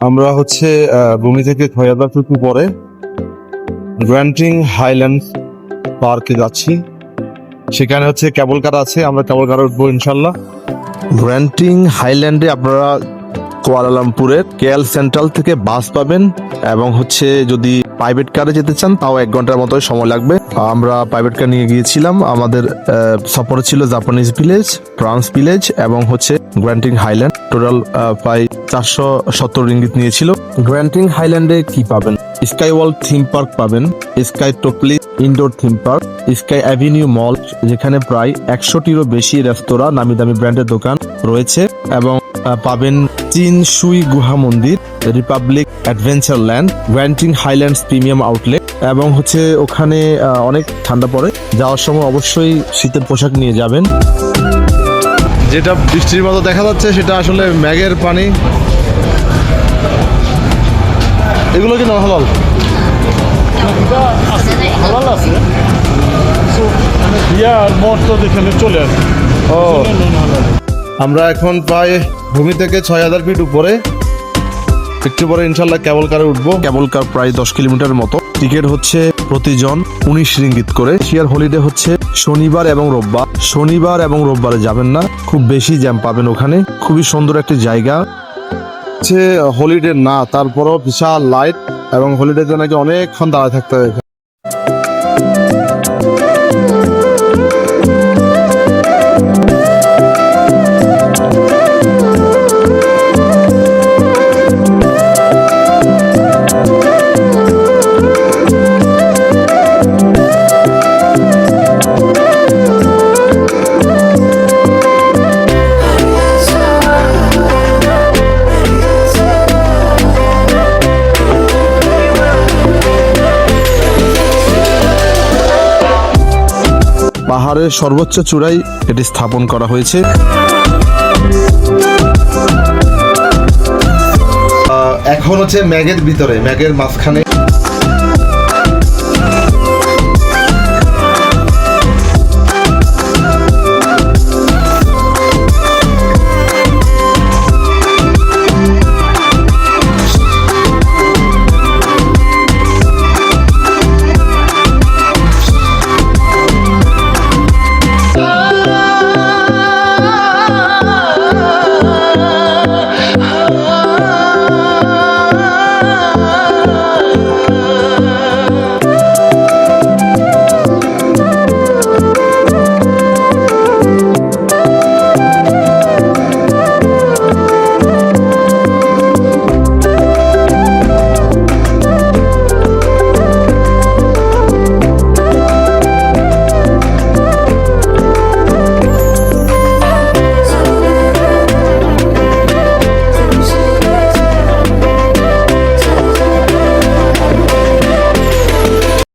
আমরা হচ্ছে ভূমি থেকে ছয় হাজার ফুট উপরে গ্র্যান্টিং হাইল্যান্ড পার্কে যাচ্ছি। সেখানে হচ্ছে কেবল কার আছে, আমরা কেবল কার উঠবো ইনশাল্লাহ। গ্র্যান্টিং হাইল্যান্ডে আপনারা কুয়ালালামপুরের কেএল সেন্ট্রাল থেকে বাস পাবেন এবং হচ্ছে যদি প্রাইভেট কারে যেতে চান, তাও এক ঘণ্টার মতো সময় লাগবে। আমরা প্রাইভেট কার নিয়ে গিয়েছিলাম। আমাদের সফরে ছিল জাপানিজ ভিলেজ ফ্রান্স ভিলেজ এবং হচ্ছে গ্র্যান্টিং হাইল্যান্ড টোটাল প্রায় চারশো সত্তর রিঙ্গিত নিয়েছিল। গ্র্যান্টিং হাইল্যান্ডে কি পাবেন? স্কাই ওয়ার্ল্ড থিম পার্ক পাবেন। Skytropolis indoor theme park Sky Avenue mall যেখানে প্রায় একশোটিরও বেশি রেস্তোরাঁ নামি দামি ব্র্যান্ডের দোকান রয়েছে এবং পাবেন চীন সুই গুহা মন্দির রিপাবলিক অ্যাডভেঞ্চার ল্যান্ড গ্র্যান্টিং হাইল্যান্ডস প্রিমিয়াম আউটলেট এবং হচ্ছে ওখানে অনেক ঠান্ডা পড়ে। যাওয়ার সময় অবশ্যই শীতের পোশাক নিয়ে যাবেন। যেটা বৃষ্টির মতো দেখা যাচ্ছে সেটা আসলে ম্যাগের পানি। এগুলো কি নহালাল হালাল? আছে। তো এখানে চলে আসে। ও। আমরা এখন প্রায় ভূমি থেকে ছয় হাজার ফিট উপরে। একটু পরে ইনশাল্লাহ কেবল কারে উঠবো। কেবল কার প্রায় দশ কিলোমিটার মতো। টিকিট হচ্ছে প্রতিজন উনিশ রিঙ্গিত করে। শিয়ার হলিডে হচ্ছে শনিবার এবং রোববার। শনিবার এবং রোববারে যাবেন না। খুব বেশি জ্যাম পাবেন ওখানে। খুবই সুন্দর একটি জায়গা। হচ্ছে হলিডে না তারপরও বিশাল লাইট এবং হলিডেতে নাকি অনেকক্ষণ দাঁড়ায় থাকতে হয় পাহাড়ের সর্বোচ্চ চূড়ায় এটি স্থাপন করা হয়েছে। এখন হচ্ছে ম্যাগের ভিতরে ম্যাগের মাঝখানে